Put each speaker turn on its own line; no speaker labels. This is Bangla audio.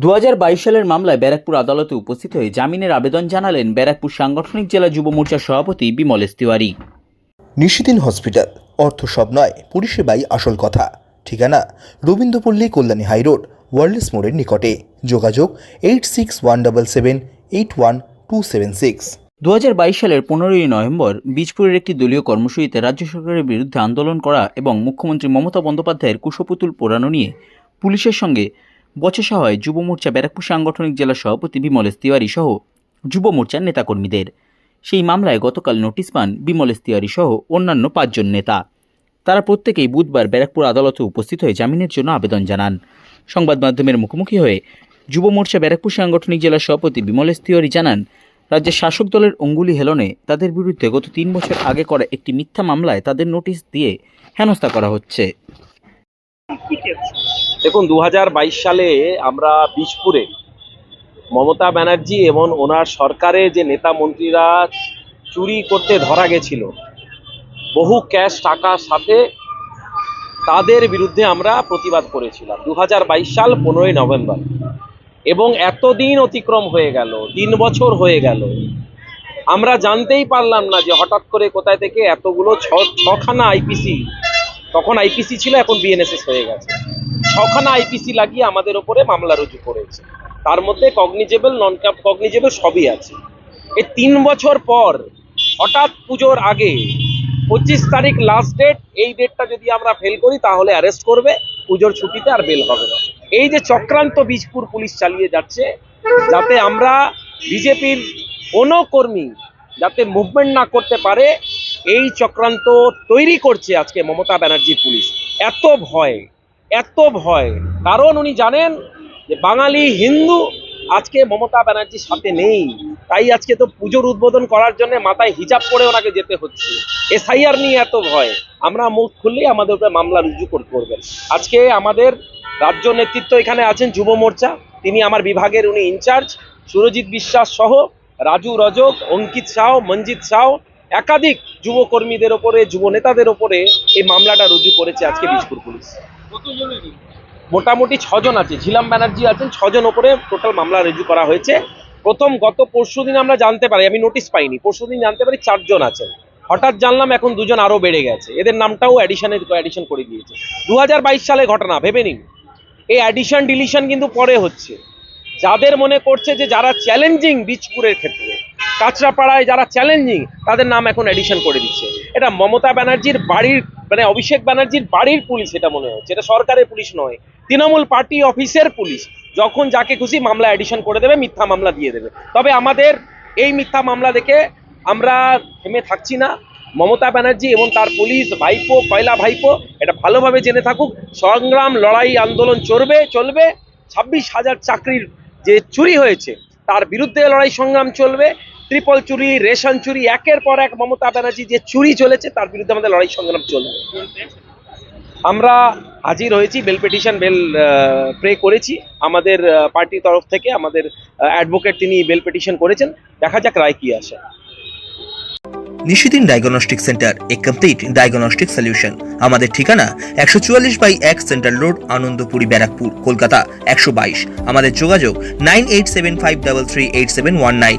দু হাজার বাইশ সালের মামলায় ব্যারাকপুর আদালতে উপস্থিত হয়ে জামিনের আবেদন জানালেন ব্যারাকপুর সাংগঠনিক জেলা যুব মোর্চার সভাপতি বিমলেশ তিওয়ারি
নিশিদিন হসপিটাল অর্থ সব নয় পরিষেবাই আসল কথা। ঠিকানা রবীন্দ্রপল্লী কল্যাণী হাইরোড ওয়ার্ল্ডস মোড়ের নিকটে। যোগাযোগ eight six one double seven eight one two seven six.
দু সালের পনেরোই নভেম্বর বীজপুরের একটি দলীয় কর্মসূচিতে রাজ্য সরকারের বিরুদ্ধে আন্দোলন করা এবং মুখ্যমন্ত্রী মমতা বন্দ্যোপাধ্যায়ের কুশপুতুল পোড়ানো নিয়ে পুলিশের সঙ্গে বচসা হয় যুব মোর্চা ব্যারাকপুর সাংগঠনিক জেলা সভাপতি বিমলেশ তিওয়ারি সহ যুব মোর্চার নেতাকর্মীদের। সেই মামলায় গতকাল নোটিশ পান বিমলেশ তিওয়ারি সহ অন্যান্য পাঁচজন নেতা। তারা প্রত্যেকেই বুধবার ব্যারাকপুর আদালতে উপস্থিত হয়ে জামিনের জন্য আবেদন জানান। সংবাদ মাধ্যমের মুখোমুখি হয়ে যুব মোর্চা ব্যারাকপুর সাংগঠনিক জেলা সভাপতি বিমলেশ তিওয়ারি জানান, রাজ্যের শাসক দলের অঙ্গুলি হেলনে তাদের বিরুদ্ধে গত তিন বছর আগে করা একটি মিথ্যা মামলায় তাদের নোটিশ দিয়ে হেনস্থা করা হচ্ছে।
দেখুন দু হাজার বাইশ সালে আমরা বীজপুরে মমতা ব্যানার্জি এবং ওনার সরকারের যে নেতা মন্ত্রীরা চুরি করতে ধরা গেছিল, বহু ক্যাশ টাকার সাথে তাদের বিরুদ্ধে আমরা প্রতিবাদ করেছিলাম দু সাল পনেরোই নভেম্বর। এবং এতদিন অতিক্রম হয়ে গেল, তিন বছর হয়ে গেল। আমরা জানতেই পারলাম না যে হঠাৎ করে কোথায় থেকে এতগুলো ছ, ছখানা আইপিসি, তখন আইপিসি ছিল, এখন বিএনএসএস হয়ে গেছে। ছখানা আইপিসি লাগিয়ে আমাদের ওপরে মামলা রুজু করেছে। তার মধ্যে কগনিজেবল নন কগনিজেবল সবই আছে। এই তিন বছর পর, হঠাৎ পুজোর আগে, পঁচিশ তারিখ লাস্ট ডেট এই ডেটটা যদি আমরা ফেল করি, তাহলে অ্যারেস্ট করবে, পুজোর ছুটিতে আর বেল হবে না। এই যে চক্রান্ত বীজপুর পুলিশ চালিয়ে যাচ্ছে, যাতে আমরা বিজেপির কোনো কর্মী যাতে মুভমেন্ট না করতে পারে, এই চক্রান্ত তৈরি করছে আজকে মমতা ব্যানার্জির পুলিশ। এত ভয়। এত ভয়। কারণ উনি জানেন যে বাঙালি হিন্দু আজকে মমতা ব্যানার্জির সাথে নেই। তাই আজকে তো পুজোর উদ্বোধন করার জন্য মাথায় হিজাব করে ওনাকে যেতে হচ্ছে। এসআইআর নিয়ে এত ভয়। আমরা মুখ খুললেই আমাদের উপরে মামলা রুজু করবেন। আজকে আমাদের রাজ্য নেতৃত্ব এখানে আছেন যুব মোর্চা। তিনি আমার বিভাগের উনি ইনচার্জ। সুরজিৎ বিশ্বাস সহ রাজু রজক, অঙ্কিত সাহ মঞ্জিত সাহ একাধিক যুবকর্মীদের ওপরে, যুব নেতাদের ওপরে এই মামলাটা রুজু করেছে আজকে বীজপুর পুলিশ। মোটামুটি ছজন আছে, ঝিলাম ব্যানার্জি আছেন, ছজন ওপরে টোটাল মামলা রুজু করা হয়েছে। প্রথম গত পরশু দিন আমরা জানতে পারি, আমি নোটিশ পাইনি, পরশু দিন জানতে পারি চারজন আছেন। হঠাৎ জানলাম এখন দুজন আরও বেড়ে গেছে, এদের নামটাও অ্যাডিশনে অ্যাডিশন করে দিয়েছে। দু হাজার বাইশ সালে ঘটনা, ভেবে নিন। এই অ্যাডিশন ডিলিশন কিন্তু পরে হচ্ছে। যাদের মনে করছে যে যারা চ্যালেঞ্জিং বীজপুরের ক্ষেত্রে, কাঁচরাপাড়ায় যারা চ্যালেঞ্জিং তাদের নাম এখন এডিশন করে দিচ্ছে। এটা মমতা ব্যানার্জির বাড়ির মানে অভিষেক ব্যানার্জির বাড়ির পুলিশ এটা মনে হচ্ছে এটা সরকারের পুলিশ নয়, তৃণমূল পার্টি অফিসের পুলিশ, যখন যাকে খুশি মামলা এডিশন করে দেবে, মিথ্যা মামলা দিয়ে দেবে। তবে আমাদের এই মিথ্যা মামলা দেখে আমরা থেমে থাকছি না। মমতা ব্যানার্জি এবং তার পুলিশ, ভাইপো, কয়লা ভাইপো, এটা ভালোভাবে জেনে থাকুক। সংগ্রাম, লড়াই, আন্দোলন চলবে চলবে। ছাব্বিশ হাজার চাকরির যে চুরি হয়েছে, তার বিরুদ্ধে লড়াই সংগ্রাম চলবে। ট্রিপল চুরি, রেশন চুরি, একের পর এক মমতা ব্যানার্জি যে চুরি চলেছে, তার বিরুদ্ধে আমাদের লড়াই সংগ্রাম চলবে। আমরা হাজির হয়েছি, বেল পিটিশন, বেল প্রে করেছি। আমাদের পার্টির তরফ থেকে আমাদের অ্যাডভোকেট তিনি বেল পিটিশন করেছেন। দেখা যাক রায় কি আসে।
নিশিদিন ডায়াগনস্টিক সেন্টার এ কমপ্লিট ডায়াগনস্টিক সলিউশন আমাদের ঠিকানা একশো চুয়াল্লিশ বাই এক সেন্ট্রাল রোড, আনন্দপুরি, ব্যারাকপুর, কলকাতা, একশো বাইশ। আমাদের যোগাযোগ nine eight seven five double three eight seven one nine.